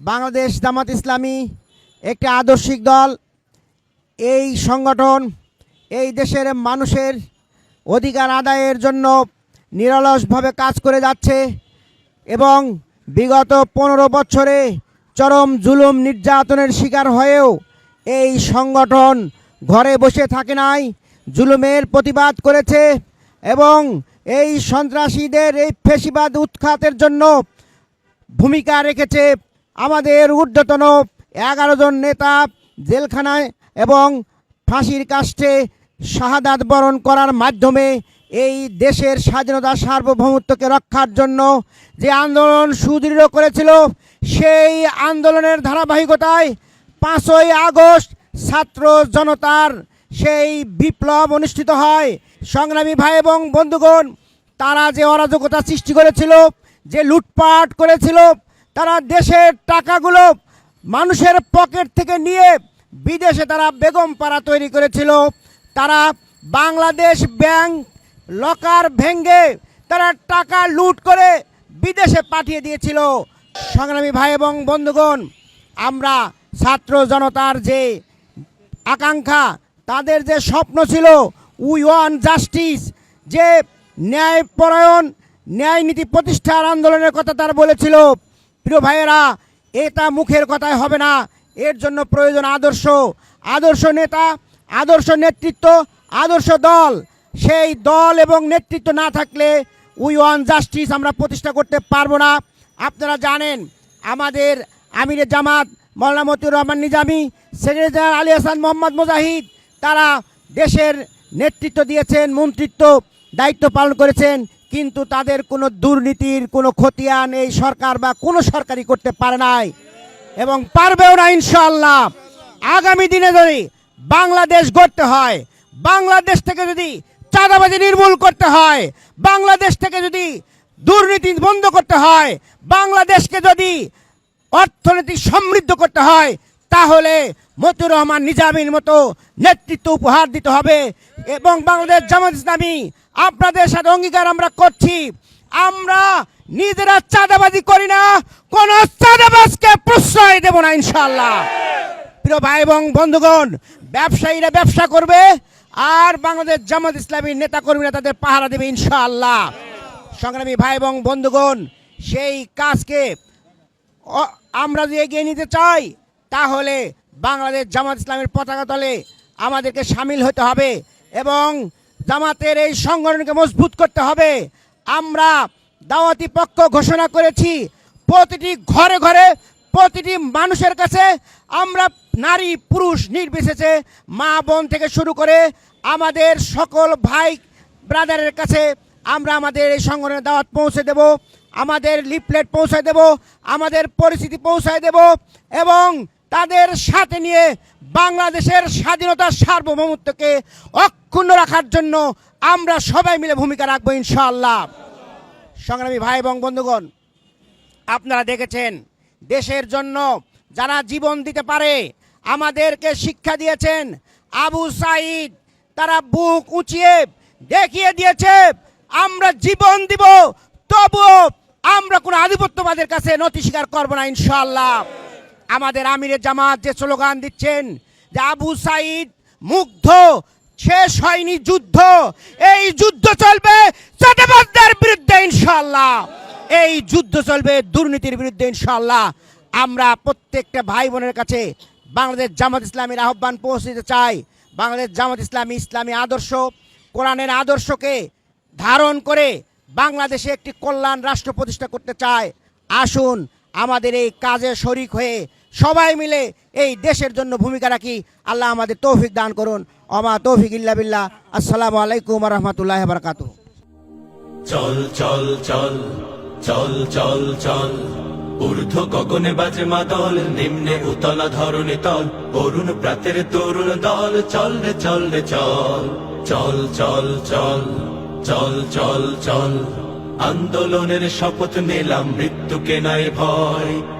বাংলাদেশ জামাত ইসলামী, একটি আদর্শিক দল। এই সংগঠন এই দেশের মানুষের অধিকার আদায়ের জন্য নিরলসভাবে কাজ করে যাচ্ছে এবং বিগত পনেরো বছরে চরম জুলুম নির্যাতনের শিকার হয়েও এই সংগঠন ঘরে বসে থাকে নাই, জুলুমের প্রতিবাদ করেছে এবং এই সন্ত্রাসীদের এই ফেসিবাদ উৎখাতের জন্য ভূমিকা রেখেছে আমাদের ঊর্ধ্বতন এগারো জন নেতা জেলখানায় এবং ফাঁসির কাষ্টে শাহাদাত বরণ করার মাধ্যমে এই দেশের স্বাধীনতা সার্বভৌমত্বকে রক্ষার জন্য যে আন্দোলন সুদৃঢ় করেছিল, সেই আন্দোলনের ধারাবাহিকতায় পাঁচই আগস্ট ছাত্র জনতার সেই বিপ্লব অনুষ্ঠিত হয়। সংগ্রামী ভাই এবং বন্ধুগণ, তারা যে অরাজকতা সৃষ্টি করেছিল, যে লুটপাট করেছিল তারা দেশের টাকাগুলো মানুষের পকেট থেকে নিয়ে বিদেশে তারা বেগম পাড়া তৈরি করেছিল। তারা বাংলাদেশ ব্যাংক লকার ভেঙ্গে তারা টাকা লুট করে বিদেশে পাঠিয়ে দিয়েছিল। সংগ্রামী ভাই এবং বন্ধুগণ, আমরা ছাত্র জনতার যে আকাঙ্ক্ষা, তাদের যে স্বপ্ন ছিল, উই ওয়ান জাস্টিস, যে ন্যায়পরায়ণ ন্যায় নীতি প্রতিষ্ঠার আন্দোলনের কথা তার বলেছিল। প্রিয় ভাইয়েরা, এটা মুখের কথায় হবে না। এর জন্য প্রয়োজন আদর্শ। আদর্শ নেতা, আদর্শ নেতৃত্ব, আদর্শ দল। সেই দল এবং নেতৃত্ব না থাকলে উই ওয়ান জাস্টিস আমরা প্রতিষ্ঠা করতে পারব না। আপনারা জানেন, আমাদের আমিরের জামাত, মৌলানা মতিউর রহমান নিজামি, সেক্রেটারি জেনারেল আলী হাসান মোহাম্মদ মুজাহিদ, তারা দেশের নেতৃত্ব দিয়েছেন, মন্ত্রিত্ব দায়িত্ব পালন করেছেন। কিন্তু তাদের কোনো দুর্নীতির, কোনো খতিয়ান এই সরকার বা কোনো সরকারই করতে পারে নাই এবং পারবেও না ইনশাল্লাহ আগামী দিনে যদি বাংলাদেশ গড়তে হয়, বাংলাদেশ থেকে যদি চাঁদাবাজি নির্মূল করতে হয়, বাংলাদেশ থেকে যদি দুর্নীতি বন্ধ করতে হয়, বাংলাদেশকে যদি অর্থনীতি সমৃদ্ধ করতে হয় তাহলে মতুর রহমান নিজামীর মতো নেতৃত্ব উপহার দিতে হবে। এবং বাংলাদেশ জামাত ইসলামী, আপনাদের সাথে অঙ্গীকার আমরা করছি। আমরা নিজেরা চাঁদাবাজি করি না, কোন চাঁদাবাজকে প্রশ্রয় দেব না ইনশাল্লাহ প্রিয় ভাই এবং বন্ধুগণ, ব্যবসায়ীরা ব্যবসা করবে, আর বাংলাদেশ জামাত ইসলামী নেতা কর্মীরা তাদের পাহারা দেবে ইনশাআল্লাহ। সংগ্রামী ভাই এবং বন্ধুগণ, সেই কাজকে আমরা যদি এগিয়ে নিতে চাই তাহলে বাংলাদেশ জামাত ইসলামের পতাকা তলে আমাদেরকে সামিল হতে হবে এবং জামাতের এই সংগঠনকে মজবুত করতে হবে। আমরা দাওয়াতি পক্ষ ঘোষণা করেছি, প্রতিটি ঘরে ঘরে প্রতিটি মানুষের কাছে আমরা নারী, পুরুষ নির্বিশেষে মা, বোন থেকে শুরু করে আমাদের সকল ভাই, ব্রাদারের কাছে আমরা আমাদের এই সংগঠনের দাওয়াত পৌঁছে দেব, আমাদের লিফলেট পৌঁছায় দেব, আমাদের পরিস্থিতি পৌঁছায় দেব এবং তাদের সাথে নিয়ে বাংলাদেশের স্বাধীনতা সার্বভৌমত্বকে অক্ষুণ্ণ রাখার জন্য আমরা সবাই মিলে ভূমিকা রাখব ইনশাআল্লাহ। সংগ্রামী ভাই এবং বন্ধুগণ, আপনারা দেখেছেন, দেশের জন্য যারা জীবন দিতে পারে, আমাদেরকে শিক্ষা দিয়েছেন আবু সাইদ। তারা বুক উঁচিয়ে দেখিয়ে দিয়েছে, আমরা জীবন দিব, তবুও আমরা কোনো আধিপত্যবাদের কাছে নথি স্বীকার করব না ইনশাল্লাহ আমাদের আমিরের জামাত যে স্লোগান দিচ্ছেন যে আবু সাইদ মুগ্ধ, শেষ হয়নি যুদ্ধ। এই যুদ্ধ চলবে বিরুদ্ধে ইনশাল্লাহ এই যুদ্ধ চলবে দুর্নীতির বিরুদ্ধে ইনশাল্লাহ আমরা প্রত্যেকটা ভাই বোনের কাছে বাংলাদেশ জামাত ইসলামীর আহ্বান পৌঁছে দিতে চাই। বাংলাদেশ জামাত ইসলামী ইসলামী আদর্শ, কোরআনের আদর্শকে ধারণ করে বাংলাদেশে একটি কল্যাণ রাষ্ট্র প্রতিষ্ঠা করতে চায়। আসুন, আমাদের এই কাজে শরিক হয়ে সবাই মিলে এই দেশের জন্য ভূমিকা রাখি। আল্লাহ আমাদের তৌফিক দান করুন। অমা তৌফিক ইল্লা বিল্লাহ। আসসালামু আলাইকুম রহমতুল্লাহ বারকাতুহ। চল চল চল চল চল চল। ঊর্ধ্ব গগনে বাজে মাদল, নিম্নে উতলা ধরণী তল। অরুণ প্রাতের তরুণ দল, চল রে চল রে, চল। চল চল চল চল চল চল। আন্দোলনের শপথ নিলাম, মৃত্যুকে নাই ভয়।